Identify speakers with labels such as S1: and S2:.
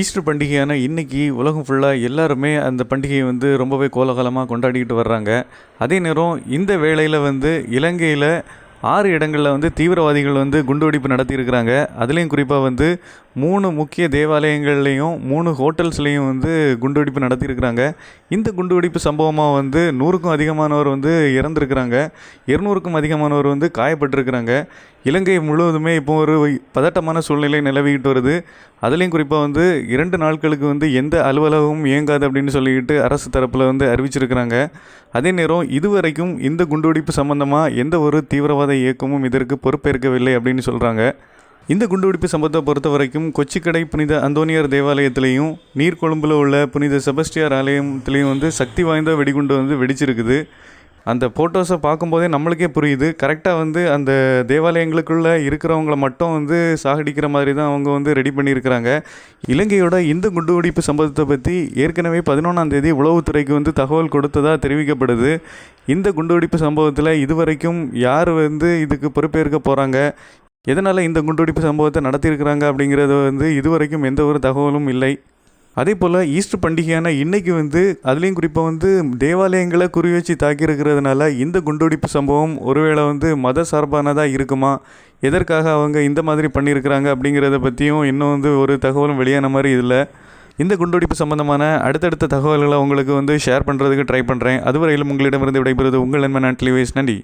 S1: Easter பண்டிகையான இன்னைக்கு உலகம் ஃபுல்லாக எல்லாருமே அந்த பண்டிகையை வந்து ரொம்பவே கோலாகலமாக கொண்டாடிக்கிட்டு வர்றாங்க. அதே நேரம் இந்த வேளையில் வந்து இலங்கையில் ஆறு இடங்களில் வந்து தீவிரவாதிகள் வந்து குண்டுவெடிப்பு நடத்தியிருக்கிறாங்க. அதுலேயும் குறிப்பாக வந்து மூணு முக்கிய தேவாலயங்கள்லேயும் மூணு ஹோட்டல்ஸ்லேயும் வந்து குண்டுவெடிப்பு நடத்தியிருக்கிறாங்க. இந்த குண்டுவெடிப்பு சம்பவமாக வந்து நூறுக்கும் அதிகமானவர் வந்து இறந்துருக்கிறாங்க. இருநூறுக்கும் அதிகமானவர் வந்து காயப்பட்டிருக்கிறாங்க. இலங்கை முழுவதுமே இப்போ ஒரு பதட்டமான சூழ்நிலை நிலவிக்கிட்டு வருது. அதுலேயும் குறிப்பாக வந்து இரண்டு நாட்களுக்கு வந்து எந்த அலுவலகமும் இயங்காது அப்படின்னு சொல்லிக்கிட்டு அரசு தரப்பில் வந்து அறிவிச்சிருக்கிறாங்க. அதே நேரம் இதுவரைக்கும் இந்த குண்டுவெடிப்பு சம்பந்தமாக எந்த ஒரு தீவிரவாத இயக்கமும் இதற்கு பொறுப்பேற்கவில்லை அப்படின்னு சொல்கிறாங்க இந்த குண்டுவெடிப்பு சம்பவத்தை பொறுத்த வரைக்கும் கொச்சிக்கடை புனித அந்தோனியார் தேவாலயத்திலையும் நீர்கொழும்பில் உள்ள புனித செபஸ்டியார் ஆலயத்திலையும் வந்து சக்தி வாய்ந்த வெடிகுண்டு வந்து வெடிச்சிருக்குது. அந்த ஃபோட்டோஸை பார்க்கும்போதே நம்மளுக்கே புரியுது. கரெக்டாக வந்து அந்த தேவாலயங்களுக்குள்ளே இருக்கிறவங்கள மட்டும் வந்து சாகடிக்கிற மாதிரி தான் அவங்க வந்து ரெடி பண்ணியிருக்கிறாங்க. இலங்கையோட இந்த குண்டுவெடிப்பு சம்பவத்தை பற்றி ஏற்கனவே பதினொன்றாம் தேதி உளவுத்துறைக்கு வந்து தகவல் கொடுத்ததாக தெரிவிக்கப்படுது. இந்த குண்டுவெடிப்பு சம்பவத்தில் இதுவரைக்கும் யார் வந்து இதுக்கு பொறுப்பேற்க போகிறாங்க எதனால் இந்த குண்டுவெடிப்பு சம்பவத்தை நடத்தியிருக்கிறாங்க அப்படிங்கிறது வந்து இதுவரைக்கும் எந்த ஒரு தகவலும் இல்லை. அதே போல் ஈஸ்டர் பண்டிகையான இன்னைக்கு வந்து அதுலேயும் குறிப்பாக வந்து தேவாலயங்களை குறி வச்சு தாக்கியிருக்கிறதுனால இந்த குண்டுவெடிப்பு சம்பவம் ஒருவேளை வந்து மத சார்பானதாக இருக்குமா? எதற்காக அவங்க இந்த மாதிரி பண்ணியிருக்கிறாங்க அப்படிங்கிறத பற்றியும் இன்னும் வந்து ஒரு தகவலும் வெளியான மாதிரி இதில் இந்த குண்டுவெடிப்பு சம்பந்தமான அடுத்தடுத்த தகவல்களை உங்களுக்கு வந்து ஷேர் பண்ணுறதுக்கு ட்ரை பண்ணுறேன் அதுவரையிலும் உங்களிடமிருந்து விடைபெறுவது உங்கள் நண்பன் நாட்டிலி நன்றி.